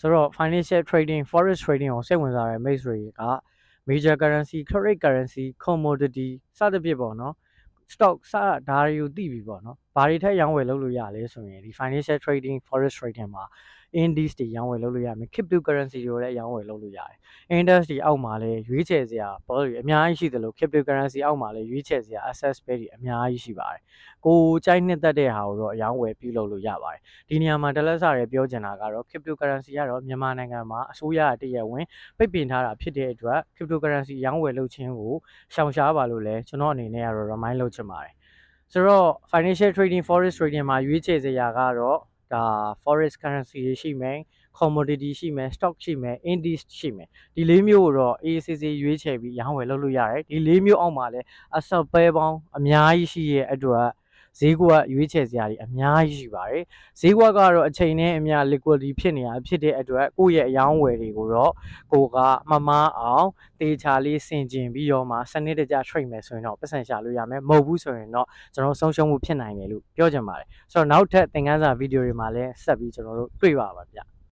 ဆိုတော့ financial trading forex trading ကိုစိတ်ဝင်စားတဲ့ mates တွေက major currency credit currency commodity စသဖြင့်ပေါ့နော် stock စတာဒါတွေကိုသိပြီပေါ့နော်ဘာတွေထက်ရောင်းဝယ်လုပ်လို့ရလဲဆိုရင်ဒီ financial trading forex trading မှာ index တွေရောင်းဝယ်လုပ်လို့ရမယ် cryptocurrency တွေကိုလည်းရောင်းဝယ်လုပ်လို့ရတယ် index တွေအောက်မှာလည်းရွေးချယ်စရာဘောတွေအများကြီးရှိသလို cryptocurrency အောက်မှာလည်းရွေးချယ်စရာ access pay တွေအများကြီးရှိပါတယ်ကိုယ်ကြိုက်နှစ်သက်တဲ့ဟာကိုတော့အရောင်းဝယ်ပြုလုပ်လို့ရပါတယ်ဒီနေရာမှာတလက်စားရပြောချင်တာကတော့ cryptocurrency ကတော့မြန်မာနိုင်ငံမှာအစိုးရအတရဝင်ပိတ်ပင်ထားတာဖြစ်တဲ့အတွက် cryptocurrency ရောင်းဝယ်လုပ်ခြင်းကိုရှောင်ရှားပါလို့လည်းကျွန်တော်အနေနဲ့ကတော့ remind လုပ်ချင်ပါတယ် ဆိုတော့ financial trading forex trading မှာရွေးချယ်စရာကတော့ဒါ forex currency တွေရှိမယ် commodity ရှိမယ် stock ရှိမယ် index ရှိမယ်ဒီလေးမျိုးကိုတော့ ACC ရွေးချယ်ပြီးရောင်းဝယ်လုပ်လို့ရတယ်ဒီလေးမျိုးအောက်မှာလည်းအစပဲပေါင်းအများကြီးရှိရဲ့အတွက် ဈေးကွက်ကရွေးချယ်စရာတွေအများကြီးရှိပါတယ်ဈေးကွက်ကတော့အချိန်နဲ့အမျှ liquidity ဖြစ်နေတာဖြစ်တဲ့အတွက်ကိုယ့်ရဲ့အယောင်းဝယ်တွေကိုတော့ကိုကမမအောင်တေချာလေးဆင်ကျင်ပြီးတော့မှစနစ်တကျ trade မယ်ဆိုရင်တော့ပတ်စံရှာလို့ရမယ်မဟုတ်ဘူးဆိုရင်တော့ကျွန်တော်ဆုံးရှုံးမှုဖြစ်နိုင်တယ်လို့ပြောချင်ပါတယ်ဆိုတော့နောက်ထပ်သင်ခန်းစာဗီဒီယိုတွေမှာလည်းဆက်ပြီးကျွန်တော်တို့တွေ့ပါပါဗျ